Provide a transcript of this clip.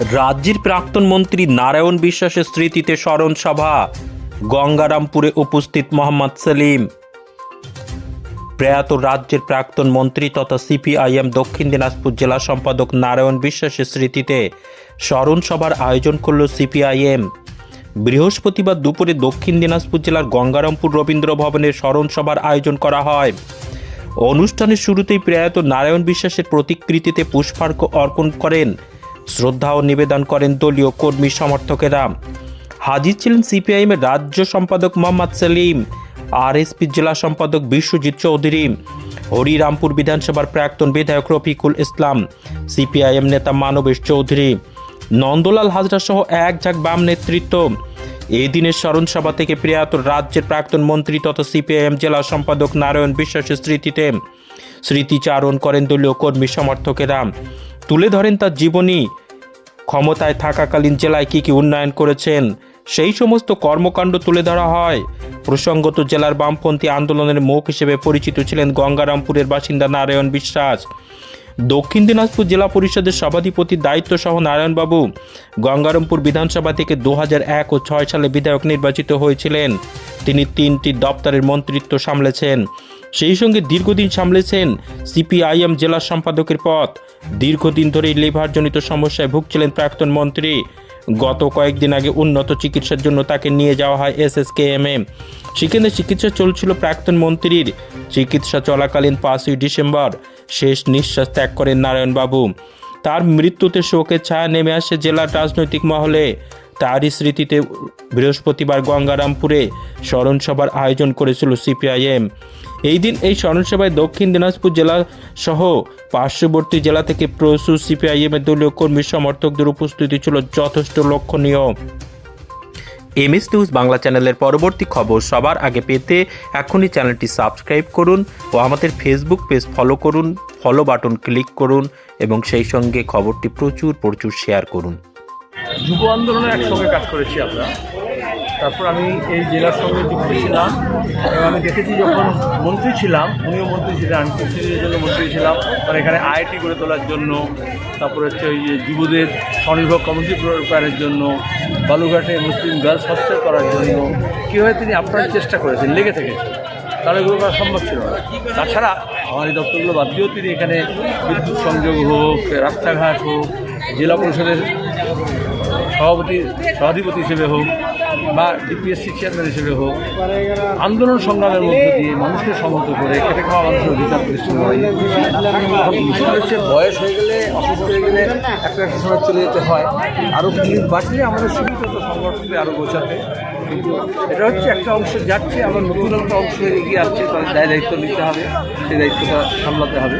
রাজ্যের প্রাক্তন মন্ত্রী নারায়ণ বিশ্বাসের স্মৃতিতে স্মরণ সভা। গঙ্গারামপুরে উপস্থিত মোহাম্মদ সেলিম। প্রয়াত রাজ্যের প্রাক্তন মন্ত্রী তথা সিপিআইএম দক্ষিণ দিনাজপুর জেলা সম্পাদক নারায়ণ বিশ্বাসের স্মৃতিতে স্মরণ সভার আয়োজন করল সিপিআইএম। বৃহস্পতিবার দুপুরে দক্ষিণ দিনাজপুর জেলার গঙ্গারামপুর রবীন্দ্র ভবনে স্মরণ সভার আয়োজন করা হয়। অনুষ্ঠানের শুরুতেই প্রয়াত নারায়ণ বিশ্বাসের প্রতিকৃতিতে পুষ্পার্ঘ্য অর্পণ করেন শ্রদ্ধা ও নিবেদন করেন দলীয় কর্মী সমর্থকেরা। হাজির ছিলেন সিপিআইএমের রাজ্য সম্পাদক মোহাম্মদ সেলিম, আরএসপি জেলা সম্পাদক বিশ্বজিৎ চৌধুরী, হরিরামপুর বিধানসভার প্রাক্তন বিধায়ক রফিকুল ইসলাম, সিপিআইএম নেতা মানবেশ চৌধুরী, নন্দলাল হাজরা সহ এক ঝাঁক বাম নেতৃত্ব। এই দিনের স্মরণ সভা থেকে প্রয়াত রাজ্যের প্রাক্তন মন্ত্রী তথা সিপিআইএম জেলা সম্পাদক নারায়ণ বিশ্বাসের স্মৃতিতে স্মৃতিচারণ করেন দলীয় কর্মী সমর্থকেরা। তুলে ধরেন তার জীবনী ক্ষমতায় থাকাকালীন জেলায় কী কী উন্নয়ন করেছেন? সেই সমস্ত কর্মকাণ্ড তুলে ধরা হয়। প্রসঙ্গত জেলার বামপন্থী আন্দোলনের মুখ হিসেবে পরিচিত ছিলেন গঙ্গারামপুরের বাসিন্দা নারায়ণ বিশ্বাস। দক্ষিণ দিনাজপুর জেলা পরিষদের সভাধিপতির দায়িত্ব সহ নারায়ণবাবু গঙ্গারামপুর বিধানসভা থেকে দু এক ও ছয় সালে বিধায়ক নির্বাচিত হয়েছিলেন। তিনি তিনটি দপ্তরের মন্ত্রিত্ব সামলেছেন। সেই সঙ্গে দীর্ঘদিন সামলেছেন সিপিআইএম জেলা সম্পাদকের পদ। দীর্ঘদিন ধরেই লিভারজনিত সমস্যায় ভুগছিলেন প্রাক্তন মন্ত্রী। গত কয়েকদিন আগে উন্নত চিকিৎসার জন্য তাকে নিয়ে যাওয়া হয় এস এসএসকেএমএ। সেখানে চিকিৎসা চলছিল প্রাক্তন মন্ত্রীর। চিকিৎসা চলাকালীন পাঁচই ডিসেম্বর শেষ নিঃশ্বাস ত্যাগ করেন নারায়ণবাবু। তার মৃত্যুতে শোকের ছায়া নেমে আসে জেলার রাজনৈতিক মহলে। তারই স্মৃতিতে বৃহস্পতিবার গঙ্গারামপুরে স্মরণসভার আয়োজন করেছিল সিপিআইএম। এই দিন এই স্মরণসভায় দক্ষিণ দিনাজপুর জেলা সহ পার্শ্ববর্তী জেলা থেকে প্রচুর সিপিআইএম এর দলীয় কর্মী সমর্থকদের উপস্থিতি ছিল যথেষ্ট লক্ষণীয়। এমএস নিউজ বাংলা চ্যানেলের পরবর্তী খবর সবার আগে পেতে এখনই চ্যানেলটি সাবস্ক্রাইব করুন ও আমাদের ফেসবুক পেজ ফলো করুন, ফলো বাটন ক্লিক করুন এবং সেই সঙ্গে খবরটি প্রচুর প্রচুর শেয়ার করুন। যুব আন্দোলনে একসঙ্গে কাজ করেছি আমরা। তারপর আমি এই জেলার সঙ্গে যুক্ত ছিলাম। এবং আমি দেখেছি যখন মন্ত্রী ছিলাম, উনিও মন্ত্রী ছিলেন, আমি জন্য মন্ত্রী ছিলাম। মানে এখানে আইআইটি গড়ে তোলার জন্য, তারপরে হচ্ছে ওই যে যুবদের স্বনির্ভর কমিটি প্রকারের জন্য বালুঘাটে মুসলিম গার্লস হস্টেল করার জন্য, কীভাবে তিনি আপনার চেষ্টা করেছেন, লেগে থেকেছেন তাহলে এগুলো করা সম্ভব ছিল না। তাছাড়া আমার এই দপ্তরগুলো বাদ দিয়েও তিনি এখানে বিদ্যুৎ সংযোগ হোক, রাস্তাঘাট হোক, জেলা পরিষদের সভাপতি, সভাধিপতি হিসেবে হোক বা ডিপিএসসি চেয়ারম্যান হিসেবে হোক, আন্দোলন সংগ্রামের মধ্যে দিয়ে মানুষকে সংহত করে খেটে খাওয়া মানুষের অধিকার প্রতিষ্ঠা করে বিষয় হচ্ছে বয়স হয়ে গেলে, অসুস্থ হয়ে গেলে একটা একটা চলে যেতে হয়। আরও কিছু বাঁচলে আমাদের সুবিধা সংগঠনকে আরও গোছাতে এটা হচ্ছে একটা অংশ যাচ্ছে, আবার নতুন একটা অংশ এগিয়ে আসছে, তাদের দায় দায়িত্ব নিতে হবে, সেই দায়িত্বটা সামলাতে হবে।